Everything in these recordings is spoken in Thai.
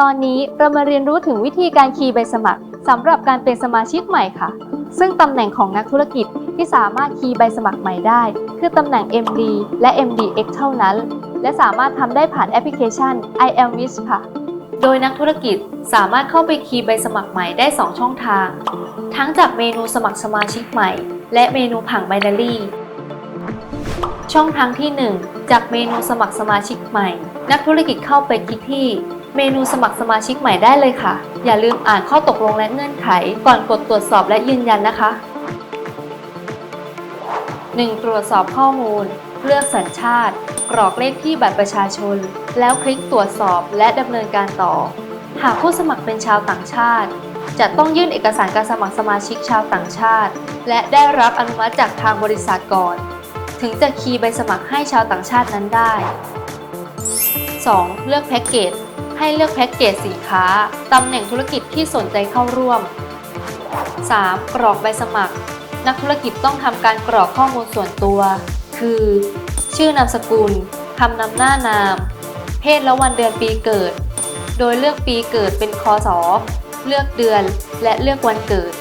ตอนนี้เรามาเรียนรู้ถึงวิธีการคีย์ใบสมัครสำหรับการเป็นสมาชิกใหม่ค่ะ ซึ่งตำแหน่งของนักธุรกิจที่สามารถคีย์ใบสมัครใหม่ได้ คือตำแหน่ง MD และ MDX เท่านั้น และสามารถทำได้ผ่านแอปพลิเคชัน i am Wish ค่ะ โดยนักธุรกิจสามารถเข้าไปคีย์ใบสมัครใหม่ได้ 2 ช่องทาง ทั้งจากเมนูสมัครสมาชิกใหม่ และเมนูผังไบนารีช่องทางที่ 1 จากเมนูสมัครสมาชิกใหม่ นักธุรกิจเข้าไปคลิกที่ เมนูสมัครสมาชิกใหม่ได้เลยค่ะ อย่าลืมอ่านข้อตกลงและเงื่อนไข ก่อนกดตรวจสอบและยืนยันนะคะ 1. ตรวจสอบข้อมูล เลือกสัญชาติ กรอกเลขที่บัตรประชาชน แล้วคลิกตรวจสอบและดำเนินการต่อ หากผู้สมัครเป็นชาวต่างชาติ จะต้องยื่นเอกสารการสมัครสมาชิกชาวต่างชาติ และได้รับอนุมัติจากทางบริษัทก่อน ถึงจะคีย์ใบสมัครให้ชาวต่างชาตินั้นได้ 2. เลือกแพ็กเกจ ให้เลือกแพ็กเกจสินค้า ตำแหน่งธุรกิจที่สนใจเข้าร่วม 3. กรอกใบสมัคร นักธุรกิจต้องทำการกรอกข้อมูลส่วนตัว คือ ชื่อนามสกุลคำนำหน้านาม เพศและวันเดือนปีเกิด โดยเลือกปีเกิดเป็นคศเลือกเดือนและเลือกวันเกิด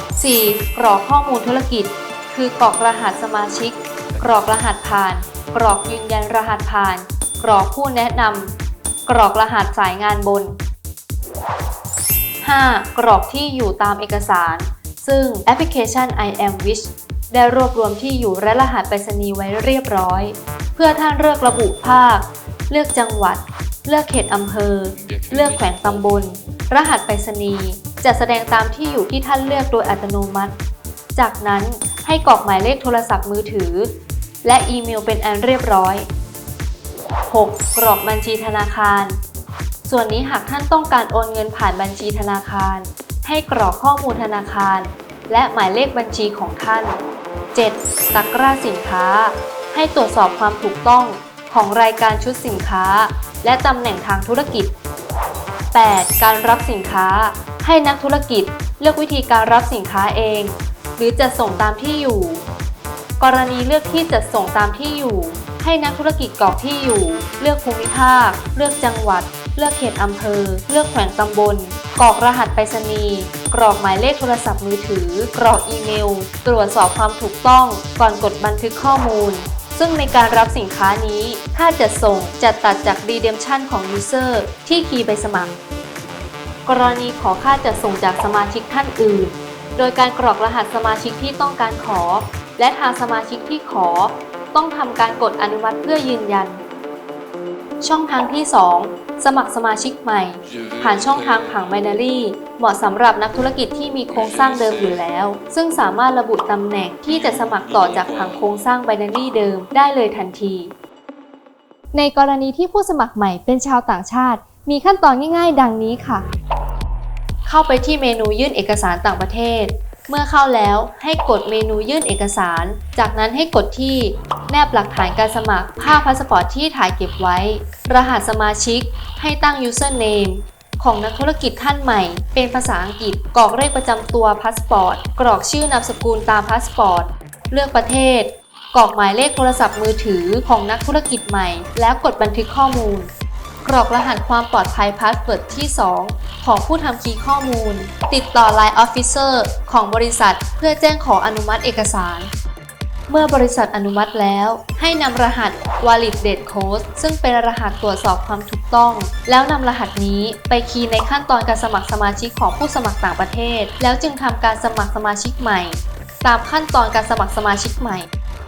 4. กรอกข้อมูลธุรกิจ คือกรอกรหัสสมาชิก กรอกรหัสผ่าน กรอกยืนยันรหัสผ่าน กรอกผู้แนะนำ กรอกรหัสสายงานบน 5. กรอกที่อยู่ตามเอกสาร ซึ่งแอปพลิเคชัน I am Wish ได้รวบรวมที่อยู่และรหัสไปรษณีย์ไว้เรียบร้อย เพื่อท่านเลือกระบุภาค เลือกจังหวัด เลือกเขตอำเภอ เลือกแขวงตำบล รหัสไปรษณีย์จะแสดงตามที่อยู่ที่ท่านเลือกโดยอัตโนมัติ จากนั้นให้กรอกหมายเลขโทรศัพท์มือถือ และอีเมลเป็นอันเรียบร้อย 6. กรอกบัญชีธนาคาร ส่วนนี้หากท่านต้องการโอนเงินผ่านบัญชีธนาคาร ให้กรอกข้อมูลธนาคาร และหมายเลขบัญชีของท่าน 7. ตะกร้าสินค้า ให้ตรวจสอบความถูกต้องของรายการชุดสินค้า และตำแหน่งทางธุรกิจ 8. การรับสินค้า ให้นักธุรกิจเลือกวิธีการรับสินค้าเอง หรือจะส่งตามที่อยู่ กรณีเลือกที่จะส่งตามที่อยู่ ให้นักธุรกิจกรอกที่อยู่ เลือกภูมิภาค เลือกจังหวัด เลือกเขตอำเภอ เลือกแขวงตำบล กรอกรหัสไปรษณีย์กรอกหมายเลขโทรศัพท์มือถือ กรอกอีเมล ตรวจสอบความถูกต้อง ก่อนกดบันทึกข้อมูล ซึ่งในการรับสินค้านี้ ค่าจัดส่งจะตัดจาก redemption ของ user ที่คีย์ใบสมัคร กรณีขอค่าจัดส่งจากสมาชิกท่านอื่น โดยการกรอกรหัสสมาชิกที่ต้องการขอ และทางสมาชิกที่ขอ ต้องทำการกดอนุมัติเพื่อยืนยัน ช่องทางที่ 2 สมัครสมาชิกใหม่ ผ่านช่องทางผังไบนารีเหมาะสำหรับนักธุรกิจที่มีโครงสร้างเดิมอยู่แล้ว ซึ่งสามารถระบุตำแหน่งที่จะสมัครต่อจากผังโครงสร้างไบนารีเดิมได้เลยทันที ในกรณีที่ผู้สมัครใหม่เป็นชาวต่างชาติ มีขั้นตอนง่าย ๆ ดังนี้ค่ะ เข้าไปที่เมนูยื่นเอกสารต่างประเทศเมื่อเข้าแล้วให้กดเมนูยื่นเอกสาร จากนั้นให้กดที่ แนบหลักฐานการสมัคร ภาพพาสปอร์ตที่ถ่ายเก็บไว้ รหัสสมาชิก ให้ตั้ง username ของนักธุรกิจท่านใหม่ เป็นภาษาอังกฤษ กรอกเลขประจำตัวพาสปอร์ต กรอกชื่อนามสกุลตามพาสปอร์ต เลือกประเทศ กรอกหมายเลขโทรศัพท์มือถือของนักธุรกิจใหม่ แล้วกดบันทึกข้อมูล กรอกรหัสความปลอดภัยพาสเวิร์ดที่ 2 ของผู้ทำคีย์ข้อมูล ติดต่อ Line Officer ของบริษัท เพื่อแจ้งขออนุมัติเอกสาร เมื่อบริษัทอนุมัติแล้ว ให้นำรหัส Valid Date Code ซึ่งเป็นรหัสตรวจสอบความถูกต้อง แล้วนำรหัสนี้ไปคีย์ในขั้นตอนการสมัครสมาชิกของผู้สมัครต่างประเทศ แล้วจึงทำการสมัครสมาชิกใหม่ ตามขั้นตอนการสมัครสมาชิกใหม่